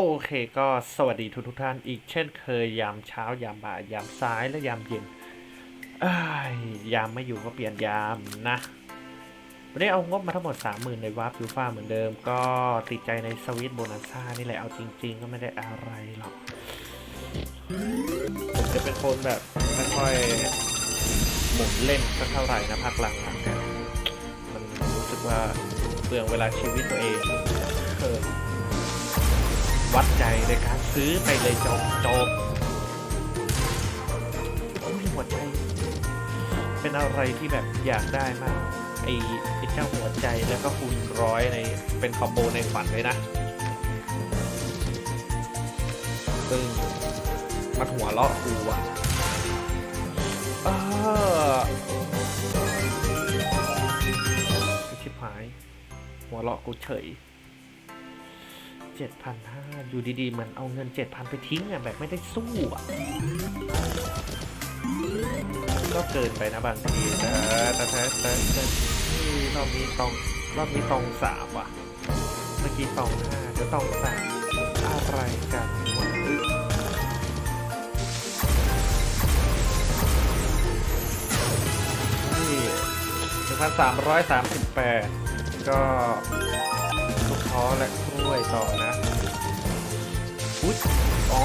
โอเคก็สวัสดีทุกทุกท่านอีกเช่นเคยยามเช้ายามบ่ายยามซ้ายและยามเย็นยามไม่อยู่ก็เปลี่ยนยามนะ วันนี้เอางบมาทั้งหมด 30,000 ในวาร์ปยูฟ่าเหมือนเดิม ก็ติดใจในสวิตโบนัสซ่านี่แหละเอาจริง ๆ ก็ไม่ได้อะไรหรอก ผมจะเป็นคนแบบไม่ค่อยหมุนเล่นสักเท่าไหร่นะพักหลังๆมันรู้สึกว่าเปลืองเวลาชีวิตตัวเองเออ วัดใจในการซื้อไปเลยจบจบโอ้ยหัวใจ เป็นอะไรที่แบบอยากได้มาก ไอ้ไอ้เจ้าหัวใจแล้วก็คูณร้อยในเป็นคอมโบในฝันเลยนะซึ่งมันหัวเลาะกูอะเออชิบหาย หัวเลาะกูเฉย เจ็ดพันห้าอยู่ดีๆ เหมือนเอาเงินเจ็ดพันไปทิ้งอะ แบบไม่ได้สู้อะ ก็เกินไปนะบางทีแต่แต่แต่แต่แต่นี่รอบนี้ตองรอบนี้ตองสามว่ะ เมื่อกี้ตองห้าเดี๋ยวตองสามอะไรกันวะนี่หนึ่งพันสามร้อยสามสิบแปดก็ลูกท้อและ กล้วยต่อนะอุ๊ยอ๋อ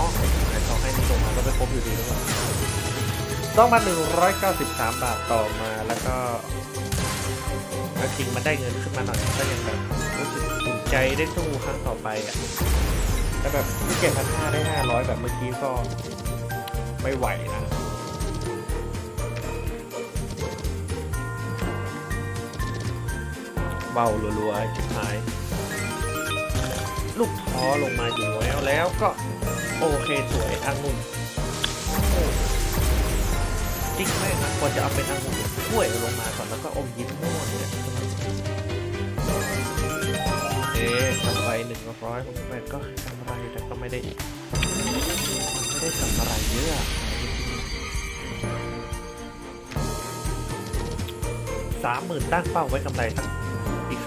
ไอ้ต่อให้นี่งมาก็ไม่ครบอยู่ดีหรือเปล่าต้องมา193บาทต่อมาแล้วก็แล้วคิงมันได้เงินขึ้นมาหน่อยก็ยังแบบรู้สึกอุ่นใจได้สู้ครั้งต่อไปอะแต่แบบที่เก็บพันห้าได้500แบบเมื่อกี้ก็ไม่ไหวนะเบารัวๆชิบหาย ลูกท้อลงมาอยู่แล้วแล้วก็โอเคสวยองุ่นโอ้จริงไหมมันควรจะเอาเป็นองุ่นถ้วยลงมาก่อนแล้วก็อมยิ้มม่วงเนี่ยเอ๊ะกำไรหนึ่งร้อยหกสิบแปก็กำไรแต่ก็ไม่ได้ไม่ได้กำไรเยอะสามหมื่นตั้งเป้าไว้กำไรสัก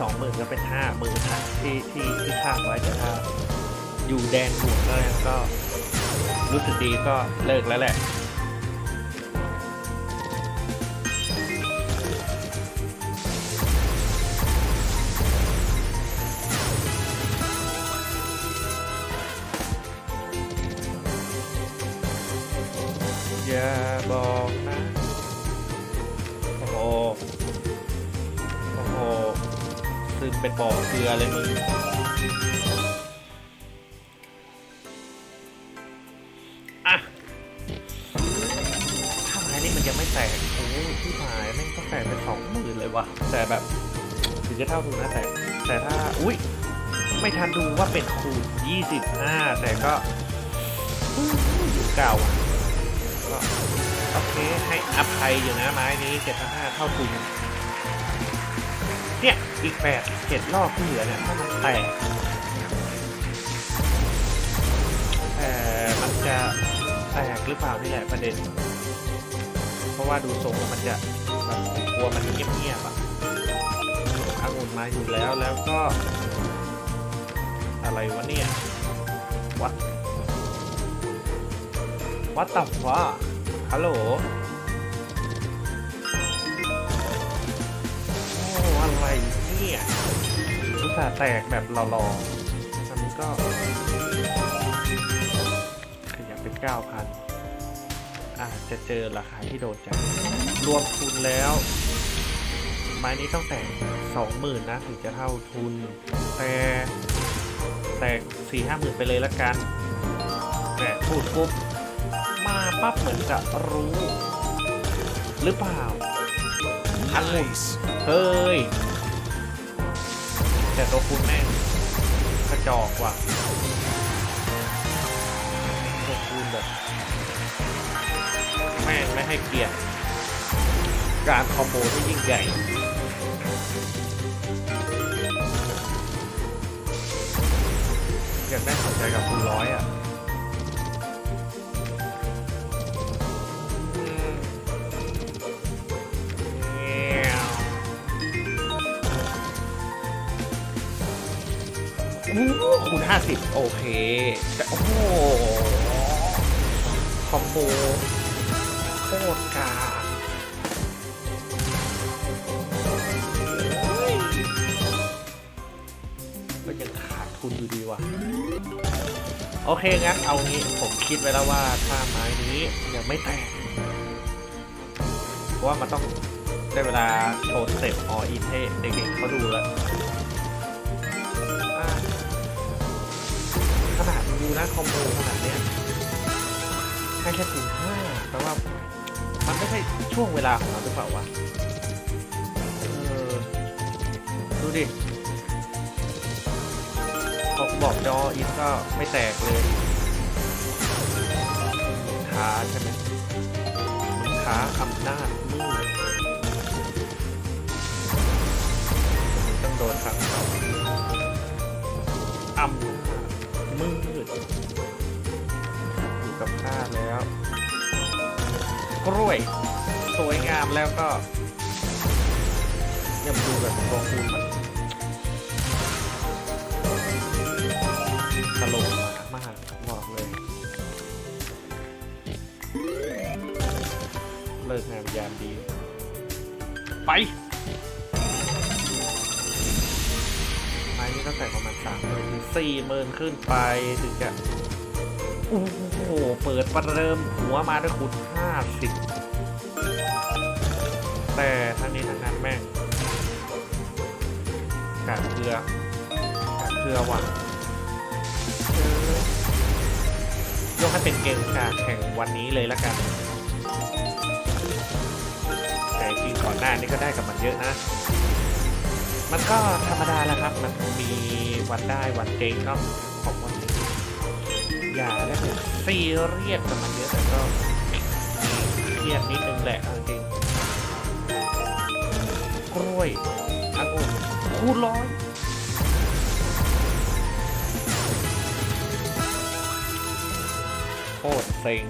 สองหมื่นก็เป็นห้าหมื่นนะที่ที่ที่คาดไว้แต่ถ้าอยู่แดนบวกก็ยังก็รู้สึกดีก็เลิกแล้วแหละอย่าบอกนะึงเป็นบ่อเกลือเลยมึงอะถ้าไม้นี่มันยังไม่แตกโอ้ยที่หายแม่งต้องแตกเป็นสองหมื่นเลยว่ะแต่แบบถึงจะเท่าทุนนะแต่แต่ถ้าอุ้ยไม่ทันดูว่าเป็นคูณ25 แต่ก็อยู่เก่าก็โอเคให้อภัยอยู่นะไม้นี้7,500เท่าทุน เนี่ยอีกแปดเจ็ดรอบที่เหลือเนี่ยมันแตกแต่มันจะแตกหรือเปล่านี่แหละประเด็น เพราะว่าดูทรงมันจะแบบกลัวมันเงียบๆอะองุ่นมาอยู่แล้วแล้วก็ อะไรวะเนี่ยวัดวัดตับฟ้าฮัลโหล อุตส่าห์แตกแบบหล่อๆอันนี้ก็ ขยับเป็น 9,000 อาจจะเจอราคาที่โดนใจ รวมทุนแล้ว ไม้นี้ต้องแตก 20,000 นะ ถึงจะเท่าทุน แต่แตก 4 5 หมื่นไปเลยละกัน แต่พูดปุ๊บ มาปั๊บเหมือนจะรู้ หรือเปล่าอันหนึ่งเฮ้ย แต่ตัวคุณแม่งกระจอกว่ะตัวคุณแบบแม่งไม่ให้เกียรติการคอมโบที่ยิ่งใหญ่อยากได้สนใจกับคุณร้อยอะ โอ้โหคูณ50โอเคแต่โอ้โหคอมโบโคตรกาก็ยังขาดทุนอยู่ดีว่ะ โอเค งั้นเอางี้ ผมคิดไว้แล้วว่าถ้าไม้นี้ยังไม่แตก เพราะว่ามันต้องได้เวลาโชว์สเต็ปอออินให้เด็กๆเขาดูแล้ว ดูนะคอมโบขนาดเนี้ยให้แค่คูณห้าแปลว่ามันไม่ใช่ช่วงเวลาของเราหรือเปล่าวะเออดูดิพอบอกจออินก็ไม่แตกเลยท้าใช่ไหมมึงท้าอำนาจมืดต้องโดนสั่งต่ออ อยู่กับข้าแล้ว กล้วย สวยงามแล้วก็ยังดูแบบตัวคูมันตลกมากบอกเลย เลิกงามยามดี ไป นี้ต้องแต่ประมาณสามหมื่นสี่หมื่นขึ้นไปถึงจะโอ้โห เปิดประเดิมหัวมาด้วยคูณห้าสิบแต่ทั้งนี้ทั้งนั้นแม่งกาดเกลือกาดเกลือว่ะยกให้เป็นเกมการแข่งวันนี้เลยละกัน แต่จริงก่อนหน้านี้ก็ได้กับมันเยอะนะ มันก็ธรรมดาแหล้วครับ มันมีวันได้วันเจ๊งเนาะของวันอย่าได้เป็นซีเรียสกับมันเยอะแต่ก็เครียดนิดนึงแหละจริงกล้วยองุ่นคูร้อยโคตรเซ็ง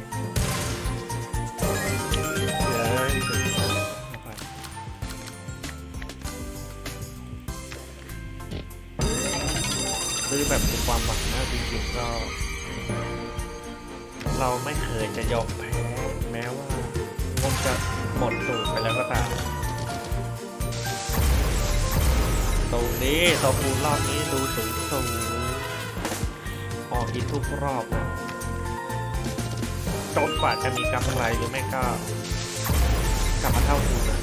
ซื้อแบบมีความหวังนะจริงๆก็ เราไม่เคยจะยอมแพ้แม้ว่างบจะหมดสูตรไปแล้วก็ตามตรงนี้ตัวคูณรอบนี้ดูสูงสูงออกอินทุกรอบนะจนกว่าจะมีกำไรหรือไม่ก็กลับมาเท่าทุนนะ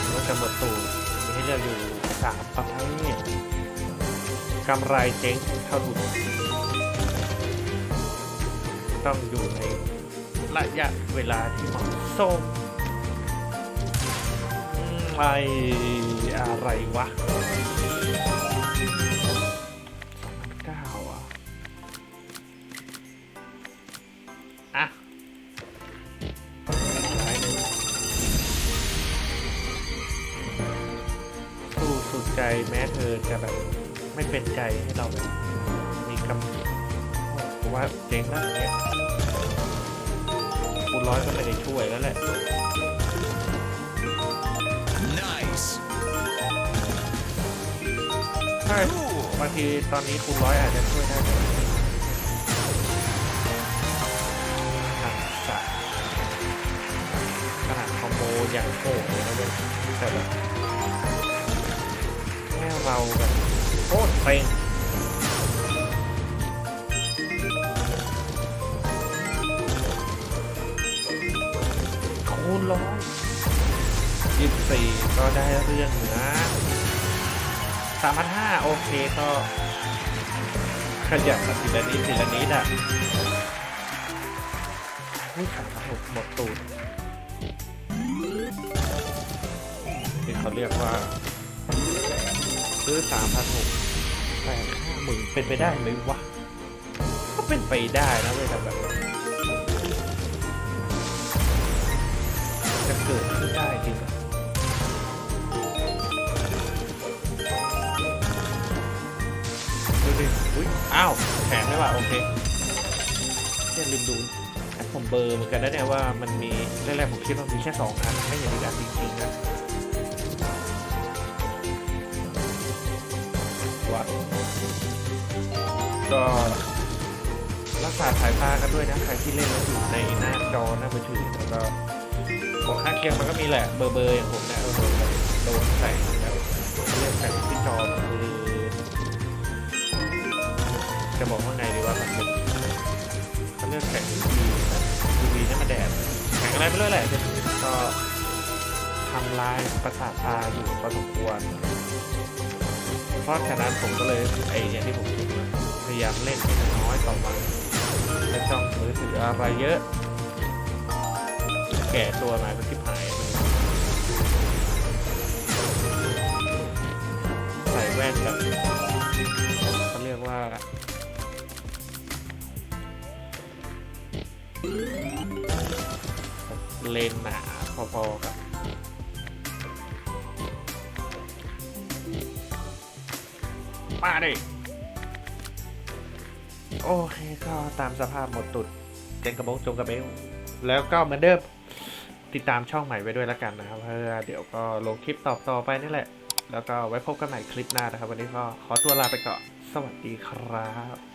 หรือว่าจะหมดตูนมีให้เลือกอยู่สามประเภท กำไรเจ๊งเท่าทุนต้องอยู่ในระยะเวลาที่เหมาะสมอืมไออะไรวะเก้าอะอะผู้สุดใจแม้เธอจะแบบ ไม่เป็นใจให้เราแบบมีกำผมว่าเจ๊งแล้วอย่างเงี้ยคูณร้อยก็ไม่ได้ช่วยแล้วแหละ Nice. ใช่ Cool. บางทีตอนนี้คูณร้อยอาจจะช่วยได้แต่ว่าทางสัตว์ขนาดคอมโบอย่างโหดเลยนะเว้ยแต่แบบแค่เราแบบโคตรเซ็งคูณร้อยยี่สิบสี่ก็ได้เรื่องอยู่นะสามพันห้าโอเคก็ขยับมาทีละนิดทีละนิดอะนี่สามพันหกหมดตูดที่เขาเรียกว่าซื้อสามพันหก แปดห้าหมื่นเป็นไปได้ไหมวะ ก็เป็นไปได้นะเว้ยแต่แบบจะเกิดขึ้นได้จริงดูดิอุ้ยอ้าวแถมได้ป่ะโอเคเชี่ยลืมดูแอปผมเบอร์เหมือนกันนะเนี่ยว่ามันมีแรกๆผมคิดว่ามีแค่สองอันไม่เห็นอีกอันจริงๆนะ ว่าก็รักษาสายตากันด้วยนะใครที่เล่นแล้วอยู่ในหน้าจอหน้ามือถือแล้วก็ผลข้างเคียงมันก็มีแหละเบอร์เบอร์อย่างผมเนี่ยเออโดนใส่แล้วเลือดใส่ที่จอคือจะบอกว่าไงดีว่ามันเป็นเขาเลือดแข็งทีทีวีนี่มาแดดแข็งอะไรไม่รู้แหละก็ทำลายประสาทตาอยู่พอสมควร เพราะฉะนั้นผมก็เลยไอ้อย่างที่ผมพูดพยายามเล่นน้อยต่อวันไม่ต้องมือถืออะไรเยอะ แก่ตัวมาก็ทิบหายใส่แว่นแบบเขาเรียกว่าเลนหนาพอๆกับ มาดิโอเคก็ตามสภาพหมดตุดเจนกระบงจงกระเบงแล้วก็เหมือนเดิมติดตามช่องใหม่ไว้ด้วยแล้วกันนะครับเพื่อเดี๋ยวก็ลงคลิปตอบต่อไปนี่แหละ แล้วก็ไว้พบกันใหม่คลิปหน้านะครับ วันนี้ก็ขอตัวลาไปก่อน สวัสดีครับ